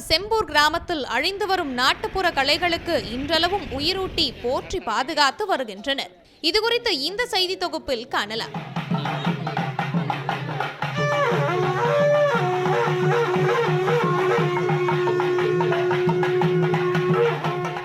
செம்பூர் கிராமத்தில் அழிந்து வரும் நாட்டுப்புற கலைகளுக்கு இன்றளவும் உயிரூட்டி போற்றி பாதுகாத்து வருகின்றனர். இதுகுறித்து இந்த செய்தி தொகுப்பில் காணலாம்.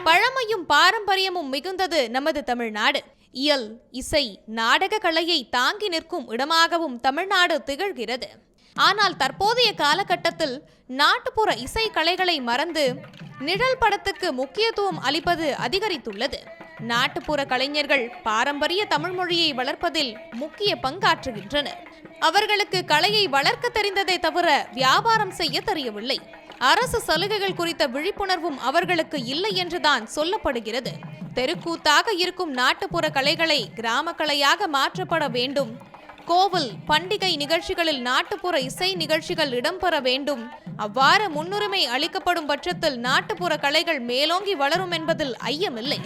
பழமையும் பாரம்பரியமும் மிகுந்தது நமது தமிழ்நாடு. இயல் இசை நாடக கலையை தாங்கி நிற்கும் இடமாகவும் தமிழ்நாடு திகழ்கிறது. ஆனால் தற்போதைய காலகட்டத்தில் நாட்டுப்புற இசை கலைகளை மறந்து நிழல் படத்துக்கு முக்கியத்துவம் அளிப்பது அதிகரித்துள்ளது. நாட்டுப்புற கலைஞர்கள் பாரம்பரிய தமிழ் மொழியை வளர்ப்பதில் முக்கிய பங்காற்றுகின்றனர். அவர்களுக்கு கலையை வளர்க்க தெரிந்ததை தவிர வியாபாரம் செய்ய தெரியவில்லை. அரசு சலுகைகள் குறித்த விழிப்புணர்வும் அவர்களுக்கு இல்லை என்றுதான் சொல்லப்படுகிறது. தெருக்கூத்தாக இருக்கும் நாட்டுப்புற கலைகளை கிராம கலையாக மாற்றப்பட வேண்டும் கோவில் பண்டிகை நிகழ்ச்சிகளில் நாட்டுப்புற இசை நிகழ்ச்சிகள் இடம்பெற வேண்டும். அவ்வாறு முன்னுரிமை அளிக்கப்படும் பட்சத்தில் நாட்டுப்புற கலைகள் மேலோங்கி வளரும் என்பதில் ஐயமில்லை.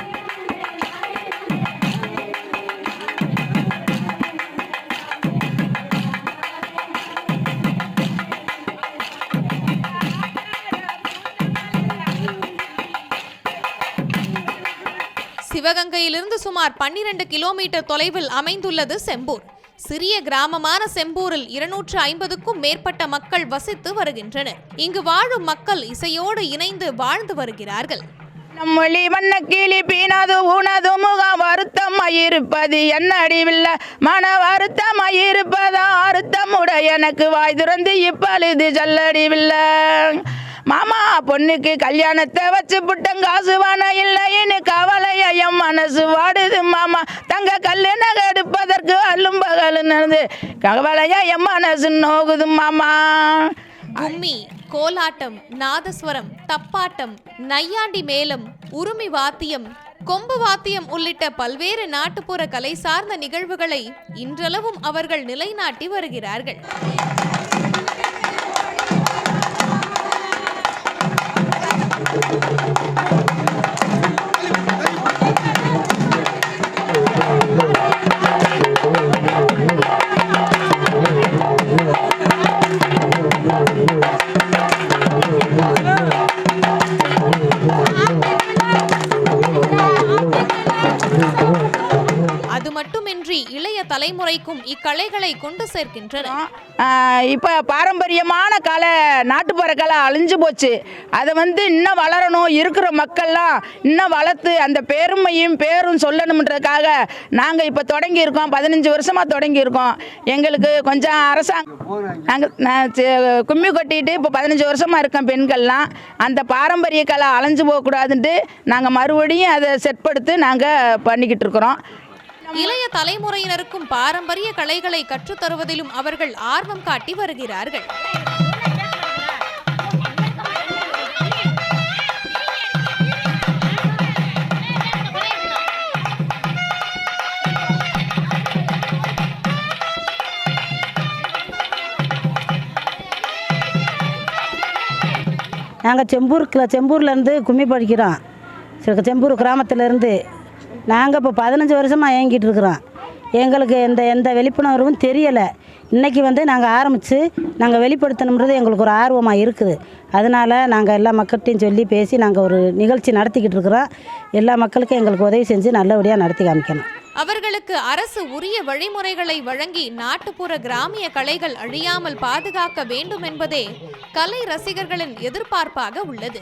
சிவகங்கையிலிருந்து சுமார் 12 கிலோமீட்டர் தொலைவில் அமைந்துள்ளது செம்பூர். சிறிய கிராமமான செம்பூரில் இருநூற்று ஐம்பதுக்கும் மேற்பட்ட மக்கள் வசித்து வருகின்றனர். இங்கு வாழும் மக்கள் இசையோடு இணைந்து வாழ்ந்து வருகிறார்கள். நம்மொழி வண்ண கிளி பீனது உனது முகம் வருத்தமாயிருப்பது என்ன அடிவில்ல. மன வருத்தமாயிருப்பதா அறுத்தமுடைய எனக்கு வாய் திறந்து இப்பழுது சொல்லடிவில்ல மாமா பொண்ணுக்கு கல்யாணத்தை வச்சு புட்டம் காசு இல்லைன்னு கவலையா என் மனசு வாடுது மாமா. தங்க கல்லு நகை எடுப்பதற்கு அல்லும் பகல் நடந்து கவலையா என் மனசு நோகுது மாமா. கும்மி கோலாட்டம் நாதஸ்வரம் தப்பாட்டம் நையாண்டி மேளம் உருமி வாத்தியம் கொம்பு வாத்தியம் உள்ளிட்ட பல்வேறு நாட்டுப்புற கலை சார்ந்த நிகழ்வுகளை இன்றளவும் அவர்கள் நிலைநாட்டி வருகிறார்கள். அது மட்டுமின்றி இளைய தலைமுறைக்கும் இக்கலைகளை கொண்டு சேர்க்கின்றன. இப்போ பாரம்பரியமான கலை நாட்டுப்புற கலை அழிஞ்சு போச்சு. அதை வந்து இன்னும் வளரணும். இருக்கிற மக்கள்லாம் இன்னும் வளர்த்து அந்த பெருமையும் பேரும் சொல்லணுன்றதுக்காக நாங்கள் இப்போ தொடங்கியிருக்கோம். பதினஞ்சு வருஷமாக தொடங்கியிருக்கோம். எங்களுக்கு கொஞ்சம் அரசாங்கம் நாங்கள் நான் கும்மி கொட்டிட்டு இப்போ பதினஞ்சு வருஷமாக இருக்கோம் பெண்கள்லாம். அந்த பாரம்பரிய கலை அழிஞ்சு போகக்கூடாதுன்ட்டு நாங்கள் மறுபடியும் அதை செட்படுத்தி நாங்கள் பண்ணிக்கிட்டு இருக்கிறோம். இளைய தலைமுறையினருக்கும் பாரம்பரிய கலைகளை கற்றுத் தருவதிலும் அவர்கள் ஆர்வம் காட்டி வருகிறார்கள். நாங்கள் செம்பூர் செம்பூர்லேருந்து கும்மி படிக்கிறோம். செம்பூர் கிராமத்திலேருந்து நாங்கள் இப்போ பதினஞ்சு வருஷமாக இயங்கிட்டு இருக்கிறோம். எங்களுக்கு எந்த எந்த விழிப்புணர்வும் தெரியலை. இன்றைக்கி வந்து நாங்கள் ஆரம்பித்து நாங்கள் வெளிப்படுத்தணுன்றது எங்களுக்கு ஒரு ஆர்வமாக இருக்குது. அதனால் நாங்கள் எல்லா மக்கள்கிட்டையும் சொல்லி பேசி நாங்கள் ஒரு நிகழ்ச்சி நடத்திக்கிட்டு இருக்கிறோம். எல்லா மக்களுக்கும் எங்களுக்கு உதவி செஞ்சு நல்லபடியாக நடத்தி காமிக்கணும். அவர்களுக்கு அரசு உரிய வழிமுறைகளை வழங்கி நாட்டுப்புற கிராமிய கலைகள் அழியாமல் பாதுகாக்க வேண்டும் என்பதே கலை ரசிகர்களின் எதிர்பார்ப்பாக உள்ளது.